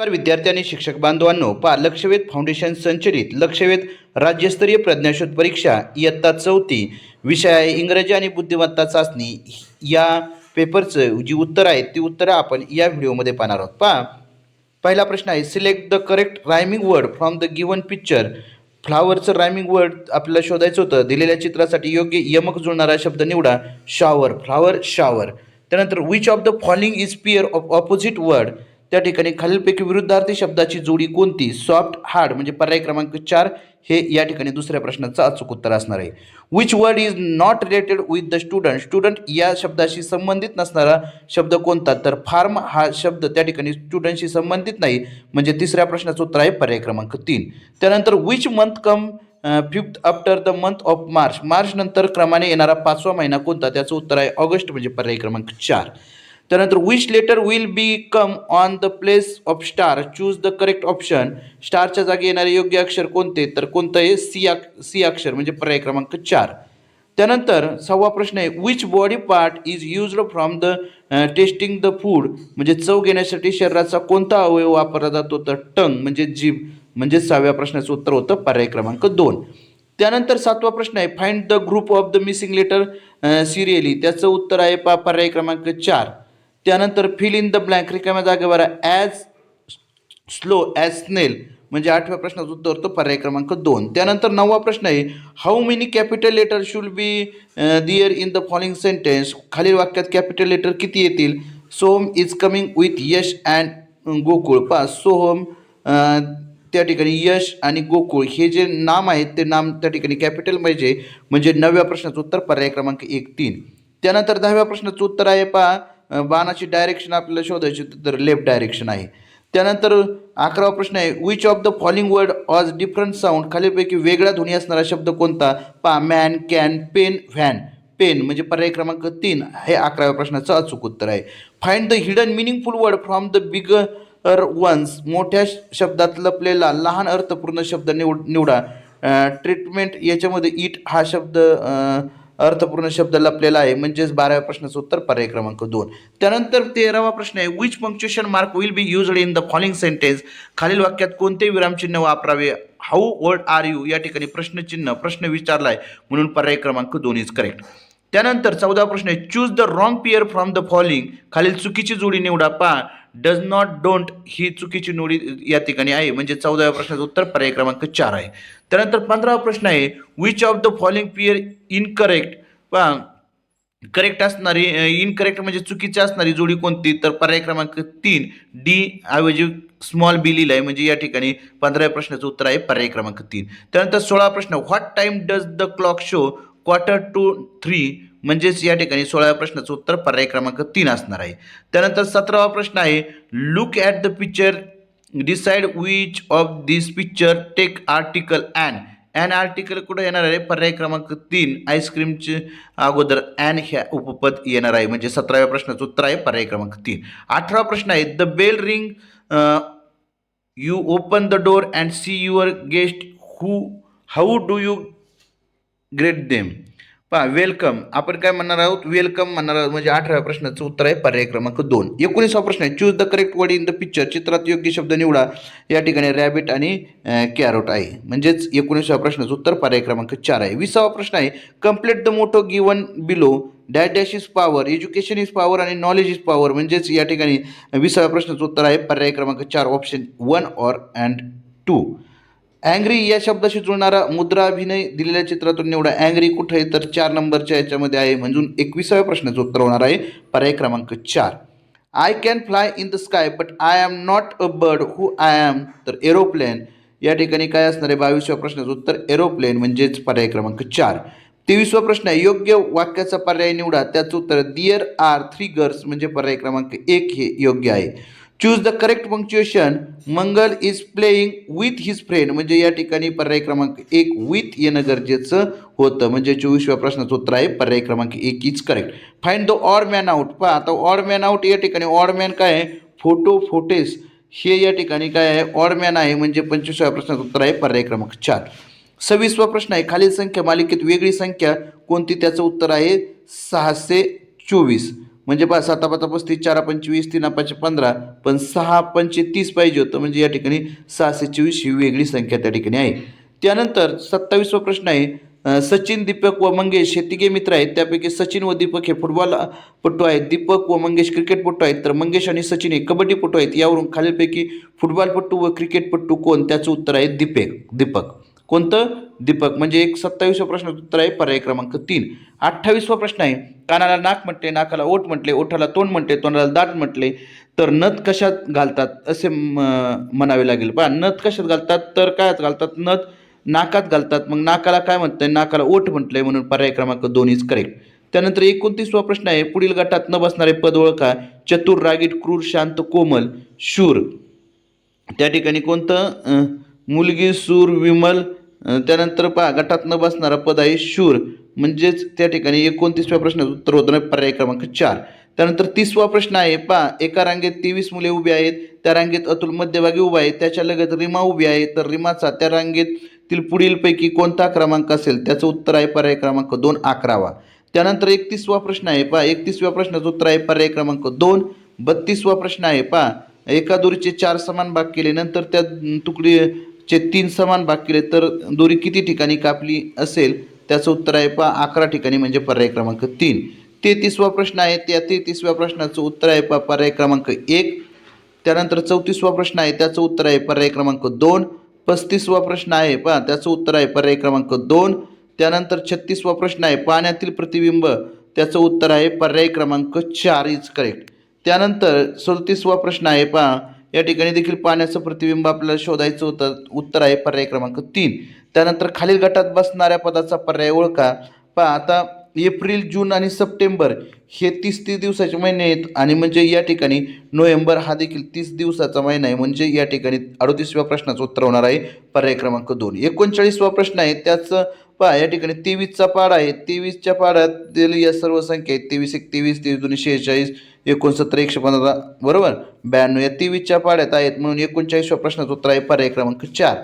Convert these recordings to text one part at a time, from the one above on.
नमस्कार विद्यार्थी आणि शिक्षक बांधवांनो पा लक्षवेध फाउंडेशन संचलित लक्षवेध राज्यस्तरीय प्रज्ञाशोध परीक्षा इयत्ता चौथी विषय आहे इंग्रजी आणि बुद्धिमत्ता चाचणी. या पेपरचं जी उत्तरं आहेत ती उत्तरं आपण या व्हिडिओमध्ये पाहणार आहोत. पहा पहिला प्रश्न आहे select the correct rhyming word from the given picture फ्लावरचं rhyming word आपल्याला शोधायचं होतं दिलेल्या चित्रासाठी योग्य यमक जुळणारा शब्द निवडा शॉवर फ्लावर शॉवर त्यानंतर which of the following is pair of opposite word त्या ठिकाणी खालीलपैकी विरुद्धार्थी शब्दाची जोडी कोणती? सॉफ्ट हार्ड म्हणजे पर्याय क्रमांक चार. हे या ठिकाणी दुसऱ्या प्रश्नाचं अचूक उत्तर असणार आहे. Which word is not related with the student student या शब्दाशी संबंधित नसणारा शब्द कोणता? तर फार्म हा शब्द त्या ठिकाणी स्टुडंटशी संबंधित नाही. म्हणजे तिसऱ्या प्रश्नाचं उत्तर आहे पर्याय क्रमांक तीन. त्यानंतर which month come fifth after the month of March March नंतर क्रमाने येणारा पाचवा महिना कोणता? त्याचं उत्तर आहे ऑगस्ट म्हणजे पर्याय क्रमांक चार. त्यानंतर which letter will be come on the place of star choose the correct option स्टारच्या जागी येणारे योग्य अक्षर कोणते? तर कोणतं आहे? सी अक सी अक्षर म्हणजे पर्याय क्रमांक चार. त्यानंतर सहावा प्रश्न आहे which body part is used from the testing the food म्हणजे चव घेण्यासाठी शरीराचा कोणता अवयव वापरला जातो? तर टंग म्हणजे जीभ. म्हणजे सहाव्या प्रश्नाचं उत्तर होतं पर्याय क्रमांक दोन. त्यानंतर सातवा प्रश्न आहे find the group of the missing letter serially त्याचं उत्तर आहे पा पर्याय क्रमांक चार. त्यानंतर फिल इन द ब्लँक रिकाम्या जागेवर ॲज स्लो ॲज स्नेल म्हणजे आठव्या प्रश्नाचं उत्तर होतं पर्याय क्रमांक दोन. त्यानंतर नववा प्रश्न आहे how many capital letter should be there in the following sentence खालील वाक्यात कॅपिटल लेटर किती येतील? Soham is coming with Yash and Gokul पा सोहम त्या ठिकाणी यश आणि गोकुळ हे जे नाम आहेत ते नाम त्या ठिकाणी कॅपिटल पाहिजे. म्हणजे नवव्या प्रश्नाचं उत्तर पर्याय क्रमांक एक तीन. त्यानंतर दहाव्या प्रश्नाचं उत्तर आहे पहा बाणाची डायरेक्शन आपल्याला शोधायची तर लेफ्ट डायरेक्शन आहे. त्यानंतर अकरावा प्रश्न आहे which of the falling word has different sound खालीलपैकी वेगळा ध्वनी असणारा शब्द कोणता? पा man can pen van pen म्हणजे पर्याय क्रमांक तीन हे अकराव्या प्रश्नाचं अचूक उत्तर आहे. Find the hidden meaningful word from the bigger ones मोठ्या शब्दात लपलेला लहान अर्थपूर्ण शब्द निवड निवडा. ट्रीटमेंट याच्यामध्ये इट हा शब्द अर्थपूर्ण शब्द लपलेला आहे. म्हणजेच बाराव्या प्रश्नाचं उत्तर पर्याय क्रमांक दोन. त्यानंतर तेरावा प्रश्न आहे which punctuation mark will be used in the following sentence खालील वाक्यात कोणते विरामचिन्ह वापरावे? हाऊ वर्ड आर यू या ठिकाणी प्रश्नचिन्ह प्रश्न विचारला आहे म्हणून पर्याय क्रमांक दोन इज करेक्ट त्यानंतर चौदा प्रश्न आहे choose the wrong pair from the following खालील चुकीची जोडी निवडा. पा डज नॉट डोंट ही चुकीची निवडी या ठिकाणी आहे. म्हणजे चौदाव्या प्रश्नाचं उत्तर पर्याय क्रमांक चार आहे. त्यानंतर पंधरावा प्रश्न आहे which of the following pair incorrect correct असणारी इनकरेक्ट म्हणजे चुकीची असणारी जोडी कोणती? तर पर्याय क्रमांक तीन डी ऐवजी स्मॉल बी लिहिलं आहे. म्हणजे या ठिकाणी पंधराव्या प्रश्नाचं उत्तर आहे पर्याय क्रमांक तीन. त्यानंतर सोळा प्रश्न what time does the clock show quarter to three म्हणजेच या ठिकाणी सोळाव्या प्रश्नाचं उत्तर पर्याय क्रमांक तीन असणार आहे. त्यानंतर सतरावा प्रश्न आहे look at the picture decide which of this picture take article and an article कुठं येणार आहे? पर्याय क्रमांक तीन आईस्क्रीमचे अगोदर ॲन ह्या उपपद येणार आहे. म्हणजे सतराव्या प्रश्नाचं उत्तर आहे पर्याय क्रमांक तीन. अठरावा प्रश्न आहे the bell ring you open the door and see your guest who how do you great them पहा वेलकम आपण काय म्हणणार आहोत? वेलकम म्हणणार आहोत. म्हणजे अठराव्या प्रश्नाचं उत्तर आहे पर्याय क्रमांक दोन. एकोणीसावा प्रश्न आहे. Choose the correct word in the picture चित्रात योग्य शब्द निवडा. या ठिकाणी रॅबिट आणि कॅरोट आहे. म्हणजेच एकोणीसाव्या प्रश्नाचं उत्तर पर्याय क्रमांक चार आहे. विसावा प्रश्न आहे. Complete the motto given below dash dash is power education is power आणि नॉलेज इज पॉवर म्हणजेच या ठिकाणी विसाव्या प्रश्नाचं उत्तर आहे पर्याय क्रमांक चार option one or and two angry या शब्दाशी जुळणारा मुद्राभिनय दिलेल्या चित्रातून निवडा. अँग्री कुठे? आहे तर चार नंबरच्या याच्यामध्ये आहे म्हणून एकविसाव्या प्रश्नाचं उत्तर होणार आहे. पर्याय क्रमांक चार. I can fly in the sky but I am not a bird who I am तर एरोप्लेन या ठिकाणी काय असणार आहे? बावीसव्या प्रश्नाचं उत्तर एरोप्लेन म्हणजेच पर्याय क्रमांक चार. तेवीसवा प्रश्न आहे. योग्य वाक्याचा पर्याय निवडा. त्याचं उत्तर दिअर आर थ्री गर्ल्स म्हणजे पर्याय क्रमांक एक हे योग्य आहे. Choose the correct punctuation Mangal is playing with his friend म्हणजे या ठिकाणी पर्याय क्रमांक एक विथ येणं गरजेचं होतं. म्हणजे चोवीसव्या प्रश्नाचं उत्तर आहे. पर्याय क्रमांक एक is correct find the odd man out पहा आता ऑड मॅन आउट या ठिकाणी. ऑड मॅन काय आहे? फोटो फोटेस हे या ठिकाणी काय आहे? ऑड मॅन आहे. म्हणजे पंचवीसव्या प्रश्नाचं उत्तर आहे. पर्याय क्रमांक चार. सव्वीसवा प्रश्न आहे. खालील संख्या मालिकेत वेगळी संख्या कोणती? त्याचं उत्तर आहे सहाशे चोवीस. म्हणजे पा साता पाचा पस्तीस चारा पंचवीस तीन पाचशे पंधरा पण सहा पंचे तीस पाहिजे होतं. म्हणजे या ठिकाणी सहाशे चोवीस ही वेगळी संख्या त्या ठिकाणी आहे. त्यानंतर सत्तावीसवा प्रश्न आहे. सचिन दीपक व मंगेश हे तिघे मित्र आहेत. त्यापैकी सचिन व दीपक हे फुटबॉलपटू आहेत. दीपक व मंगेश क्रिकेटपटू आहेत. तर मंगेश आणि सचिन हे कबड्डीपटू आहेत. यावरून खालीलपैकी फुटबॉलपटू व क्रिकेटपटू कोण? त्याचं उत्तर आहे दीपक दीपक. कोणतं? दीपक. म्हणजे एक सत्तावीसवा प्रश्नाचं उत्तर आहे पर्याय क्रमांक तीन. अठ्ठावीसवा प्रश्न आहे कानाला नाक म्हटले नाकाला ओठ म्हटले ओठाला तोंड म्हटले तोंडाला दाट म्हटले तर नथ कशात घालतात? असे म- म्हणावे लागेल. पहा नथ कशात घालतात? तर काय घालतात? नथ नाकात घालतात. मग नाकाला काय म्हणतंय? नाकाला ओठ म्हटलंय म्हणून पर्याय क्रमांक दोन इज करेक्ट त्यानंतर एकोणतीसवा प्रश्न आहे पुढील गटात न बसणारे पद ओळखा. चतुर रागीट क्रूर शांत कोमल शूर. त्या ठिकाणी कोणतं? मुलगी सूर विमल त्यानंतर पहा गटात न बसणारा पद आहे शूर म्हणजेच त्या ठिकाणी एकोणतीसव्या प्रश्नाचं उत्तर होतं म्हणजे पर्याय क्रमांक चार. त्यानंतर तिसवा प्रश्न आहे पहा एका रांगेत तेवीस मुले उभी आहेत त्या रांगेत अतुल मध्यभागी उभा आहे त्याच्या लगत रिमा उभी आहे तर रिमाचा त्या रांगेतील पुढीलपैकी कोणता क्रमांक असेल? त्याचं उत्तर आहे पर्याय क्रमांक दोन अकरावा. त्यानंतर एकतीसवा प्रश्न आहे पहा एकतीसव्या प्रश्नाचं उत्तर आहे पर्याय क्रमांक दोन बत्तीसवा प्रश्न आहे पहा एका दोरीचे चार समान भाग केले नंतर त्या तुकडी चे तीन समान भाग केले तर दोरी किती ठिकाणी कापली असेल? त्याचं उत्तर आहे पहा अकरा ठिकाणी म्हणजे पर्याय क्रमांक तीन. तेहतीसवा प्रश्न आहे त्या तेहतीसव्या प्रश्नाचं उत्तर आहे पहा पर्याय क्रमांक एक. त्यानंतर चौतीसवा प्रश्न आहे त्याचं उत्तर आहे पर्याय क्रमांक दोन. पस्तीसवा प्रश्न आहे पहा त्याचं उत्तर आहे पर्याय क्रमांक दोन. त्यानंतर छत्तीसवा प्रश्न आहे पाण्यातील प्रतिबिंब. त्याचं उत्तर आहे पर्याय क्रमांक चार इज करेक्ट. त्यानंतर सदतीसवा प्रश्न आहे पहा या ठिकाणी देखील पाण्याचं प्रतिबिंब आपल्याला शोधायचं होतं. उत्तर आहे पर्याय क्रमांक तीन. त्यानंतर खालील गटात बसणाऱ्या पदाचा पर्याय ओळखा. पहा आता एप्रिल जून आणि सप्टेंबर हे तीस तीस दिवसाचे महिने आहेत आणि म्हणजे या ठिकाणी नोव्हेंबर हा देखील तीस दिवसाचा महिना आहे. म्हणजे या ठिकाणी अडतीसव्या प्रश्नाचं उत्तर होणार आहे पर्याय क्रमांक दोन. एकोणचाळीसवा प्रश्न आहे. त्याचं पहा या ठिकाणी तेवीसचा पाढा आहे. तेवीसच्या पाढ्यात दिलेली या सर्व संख्या आहेत. तेवीस एक तेवीस तेवीस दोनशे शेहेचाळीस एकोणसत्तर एकशे पंधरा बरोबर? ब्याण्णव या तेवीसच्या पाड्यात आहेत म्हणून एकोणचाळीसव्या प्रश्नाचं उत्तर आहे पर्याय क्रमांक चार.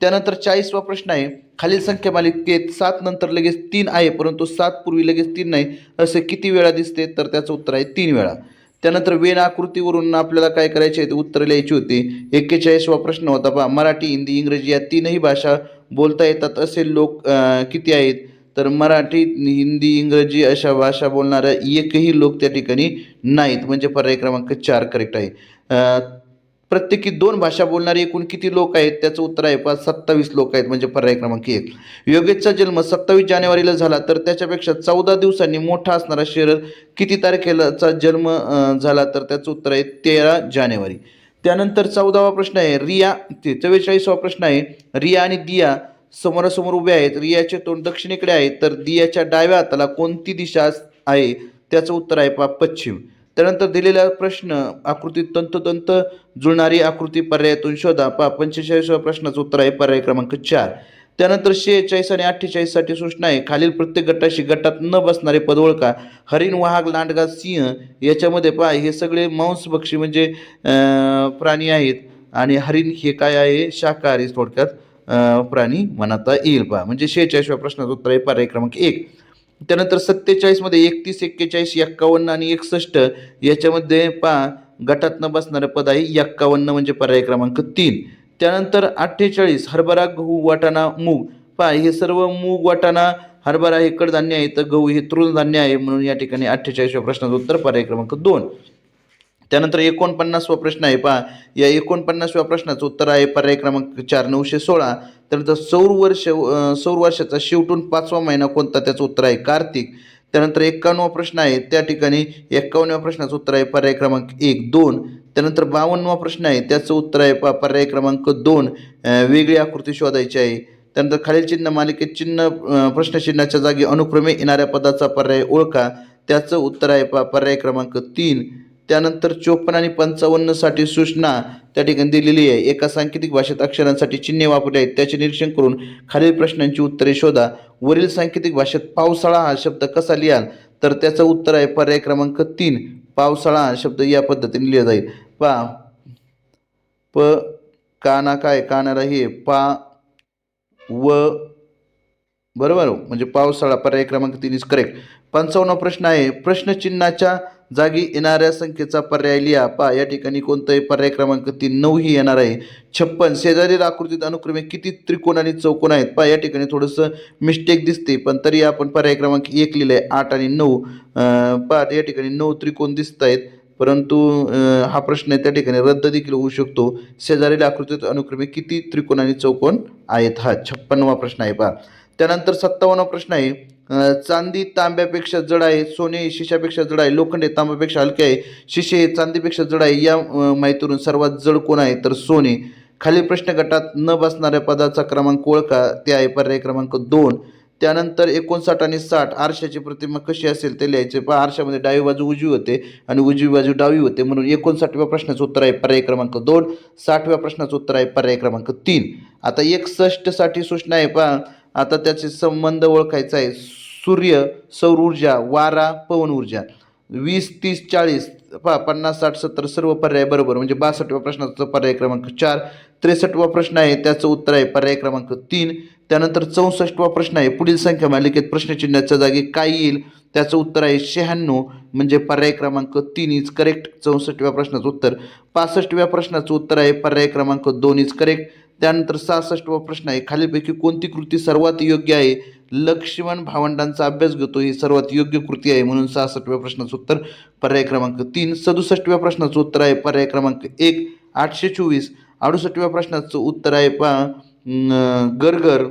त्यानंतर चाळीसवा प्रश्न आहे खालील संख्या मालिकेत सात नंतर लगेच तीन आहे परंतु सात पूर्वी लगेच तीन नाही असे किती वेळा दिसते? तर त्याचं उत्तर आहे तीन वेळा. त्यानंतर वेन आकृतीवरून आपल्याला काय करायचे आहे? ते उत्तर लिहायची होती. एक्केचाळीसवा प्रश्न होता पहा मराठी हिंदी इंग्रजी या तीनही भाषा बोलता येतात असे लोक किती आहेत? तर मराठी हिंदी इंग्रजी अशा भाषा बोलणाऱ्या एकही लोक त्या ठिकाणी नाहीत. म्हणजे पर्याय क्रमांक चार करेक्ट आहे. प्रत्येकी दोन भाषा बोलणारे एकूण किती लोक आहेत? त्याचं उत्तर आहे पाच सत्तावीस लोक आहेत. म्हणजे पर्याय क्रमांक एक. योगेशचा जन्म सत्तावीस जानेवारीला झाला. तर त्याच्यापेक्षा चौदा दिवसांनी मोठा असणारा शरद किती तारखेलाचा जन्म झाला? तर त्याचं उत्तर आहे तेरा जानेवारी. त्यानंतर चौदावा प्रश्न आहे रिया ते चव्वेचाळीसावा प्रश्न आहे रिया आणि दिया समोरासमोर उभे आहेत रियाचे तोंड दक्षिणेकडे आहे तर दियाच्या डाव्या हाताला कोणती दिशा आहे? त्याचं उत्तर आहे पा पश्चिम. त्यानंतर दिलेला प्रश्न आकृतीत तंतोतंत जुळणारी आकृती पर्यायातून शोधा. पा पंचेचाळीसव्या प्रश्नाचं उत्तर आहे पर्याय क्रमांक चार. त्यानंतर शेहेचाळीस आणि अठ्ठेचाळीससाठी सूचना आहे खालील प्रत्येक गटाशी गटात न बसणारे पद ओळखा. हरिण वाघ लांडगा सिंह याच्यामध्ये पहा हे सगळे मांसभक्षी म्हणजे प्राणी आहेत. आणि हरिण हे काय आहे? शाकाहारी थोडक्यात प्राणी म्हणता येईल पहा. म्हणजे शेहेचाळीसव्या प्रश्नाचं उत्तर आहे पर्याय क्रमांक एक. त्यानंतर सत्तेचाळीसमध्ये एकतीस एक्केचाळीस एक्कावन्न आणि एकसष्ट याच्यामध्ये पहा गटात न बसणारं पद आहे एक्कावन्न म्हणजे पर्याय क्रमांक तीन. त्यानंतर अठ्ठेचाळीस हरभरा गहू वाटाणा मूग. पहा हे सर्व मूग वाटाणा हरभरा हे कडधान्य आहे तर गहू हे तृणधान्य आहे म्हणून या ठिकाणी अठ्ठेचाळीसव्या प्रश्नाचं उत्तर पर्याय क्रमांक दोन. त्यानंतर एकोणपन्नासवा प्रश्न आहे पहा. या एकोणपन्नासव्या प्रश्नाचं उत्तर आहे पर्याय क्रमांक चार नऊशे सोळा. त्यानंतर सौर वर्ष सौर वर्षाचा शेवटून पाचवा महिना कोणता? त्याचं उत्तर आहे कार्तिक. त्यानंतर एक्कावन्नवा प्रश्न आहे त्या ठिकाणी एक्कावन्नव्या प्रश्नाचं उत्तर आहे पर्याय क्रमांक एक दोन. त्यानंतर बावन्नवा प्रश्न आहे त्याचं उत्तर आहे पा पर्याय क्रमांक दोन वेगळी आकृती शोधायची आहे. त्यानंतर खालील चिन्ह मालिकेत चिन्ह प्रश्नचिन्हाच्या जागी अनुक्रमे येणाऱ्या पदाचा पर्याय ओळखा. त्याचं उत्तर आहे पा पर्याय क्रमांक तीन. त्यानंतर चोपन्न आणि पंचावन्नसाठी सूचना त्या ठिकाणी दिलेली आहे. एका सांकेतिक भाषेत अक्षरांसाठी चिन्हे वापरली आहेत. त्याचे निरीक्षण करून खालील प्रश्नांची उत्तरे शोधा. वरील सांकेतिक भाषेत पावसाळा हा शब्द कसा लिहाल? तर त्याचं उत्तर आहे पर्याय क्रमांक तीन. पावसाळा हा शब्द या पद्धतीने लिहिला जाईल. पा प काना काय कानाला हे पा व बरोबर? म्हणजे पावसाळा पर्याय क्रमांक तीन इज करेक्ट पंचावन्न प्रश्न आहे. प्रश्नचिन्हाच्या जागी येणाऱ्या संख्येचा पर्याय लिहा. पहा या ठिकाणी कोणताही पर्याय क्रमांक तीन नऊ ही येणार आहे. छप्पन शेजारील आकृतीत अनुक्रमे किती त्रिकोण आणि चौकोन आहेत? पहा या ठिकाणी थोडंसं मिस्टेक दिसते पण तरी आपण पर्याय क्रमांक एक लिहिलं आहे आठ आणि नऊ. पा पहा या ठिकाणी नऊ त्रिकोण दिसत आहेत परंतु हा प्रश्न आहे त्या ठिकाणी रद्द देखील होऊ शकतो. शेजारील आकृतीत अनुक्रमे किती त्रिकोण आणि चौकोन आहेत? हा छप्पन्नवा प्रश्न आहे पहा. त्यानंतर सत्तावन्नवा प्रश्न आहे. चांदी तांब्यापेक्षा जड आहे सोने शिशापेक्षा जड आहे लोखंड तांब्यापेक्षा हलके आहे शिशे हे चांदीपेक्षा जड आहे या माहितीवरून सर्वात जड कोण आहे तर सोने. खालील प्रश्न गटात न बसणाऱ्या पदाचा क्रमांक ओळखा ते आहे पर्याय क्रमांक दोन. त्यानंतर एकोणसाठ आणि साठ आरशाची प्रतिमा कशी असेल ते लिहायचे. पहा आरशामध्ये डावी बाजू उजवी होते आणि उजवी बाजू डावी होते. म्हणून एकोणसाठव्या प्रश्नाचं उत्तर आहे पर्याय क्रमांक दोन साठव्या प्रश्नाचं उत्तर आहे पर्याय क्रमांक तीन. आता एकसष्टसाठी सूचना आहे पहा आता त्याचे संबंध ओळखायचा आहे. सूर्य सौर ऊर्जा वारा पवन ऊर्जा. वीस तीस चाळीस पहा पन्नास साठ सत्तर सर्व पर्याय बरोबर. म्हणजे बासष्टव्या प्रश्नाचा पर्याय क्रमांक चार त्रेसष्टवा प्रश्न आहे त्याचं उत्तर आहे पर्याय क्रमांक तीन त्यानंतर चौसष्टवा प्रश्न आहे पुढील संख्या मालिकेत प्रश्नचिन्हाच्या जागी काय येईल? त्याचं उत्तर आहे शहाण्णव म्हणजे पर्याय क्रमांक तीन इज करेक्ट चौसष्टव्या प्रश्नाचं उत्तर. पासष्टव्या प्रश्नाचं उत्तर आहे पर्याय क्रमांक दोन इज करेक्ट त्यानंतर सहासष्टवा प्रश्न आहे. खालीलपैकी कोणती कृती सर्वात योग्य आहे? लक्ष्मण भावंडांचा अभ्यास घेतो ही सर्वात योग्य कृती आहे म्हणून सहासष्टव्या प्रश्नाचं उत्तर पर्याय क्रमांक तीन सदुसष्टव्या प्रश्नाचं उत्तर आहे पर्याय क्रमांक एक आठशे चोवीस अडुसष्टव्या प्रश्नाचं उत्तर आहे पा गरगर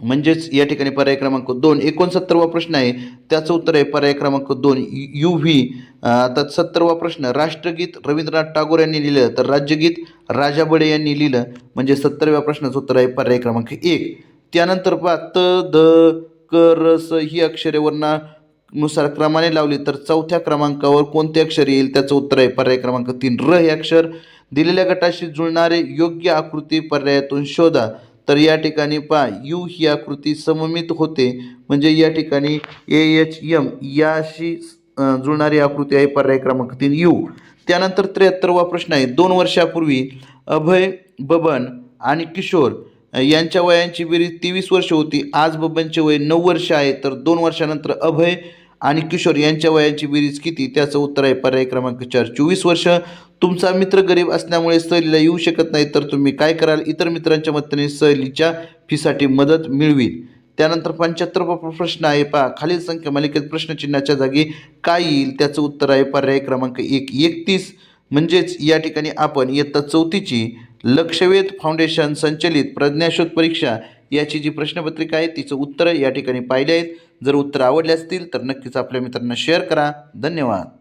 म्हणजेच या ठिकाणी पर्याय क्रमांक दोन एकोणसत्तरवा प्रश्न आहे. त्याचं उत्तर आहे पर्याय क्रमांक दोन यू व्ही आता सत्तरवा प्रश्न राष्ट्रगीत रवींद्रनाथ टागोर यांनी लिहिलं तर राज्यगीत राजा बडे यांनी लिहिलं म्हणजे सत्तरव्या प्रश्नाचं उत्तर आहे पर्याय क्रमांक एक. त्यानंतर पहा त द क रस ही अक्षरे वर्णानुसार क्रमाने लावली तर चौथ्या क्रमांकावर कोणते अक्षर येईल? त्याचं उत्तर आहे पर्याय क्रमांक तीन. र हे अक्षर दिलेल्या गटाशी जुळणारे योग्य आकृती पर्यायातून शोधा. तर या ठिकाणी पहा यू ही आकृती सममित होते. म्हणजे या ठिकाणी ए एच यम याशी जुळणारी आकृती आहे पर्याय क्रमांक तीन यू. त्यानंतर त्र्याहत्तरवा प्रश्न आहे. दोन वर्षापूर्वी अभय बबन आणि किशोर यांच्या वयांची बेरीज तेवीस वर्ष होती. आज बबनचे वय नऊ वर्ष आहे. तर दोन वर्षानंतर अभय आणि किशोर यांच्या वयांची बेरीज किती? त्याचं उत्तर आहे पर्याय क्रमांक चार. चोवीस वर्ष तुमचा मित्र गरीब असल्यामुळे सहलीला येऊ शकत नाही तर तुम्ही काय कराल? इतर मित्रांच्या मदतीने सहलीच्या फीसाठी मदत मिळवी त्यानंतर पंच्याहत्तर प्रश्न आहे पहा. खालील संख्या मालिकेत प्रश्नचिन्हाच्या जागी काय येईल? त्याचं उत्तर आहे पर्याय क्रमांक एक. एकतीस म्हणजेच या ठिकाणी आपण इयत्ता चौथीची लक्षवेध फाउंडेशन संचलित प्रज्ञाशोध परीक्षा याची जी प्रश्नपत्रिका आहे तिचं उत्तर या ठिकाणी पाहिले आहेत. जर उत्तर आवडले असतील तर नक्कीच आपल्या मित्रांना शेअर करा. धन्यवाद.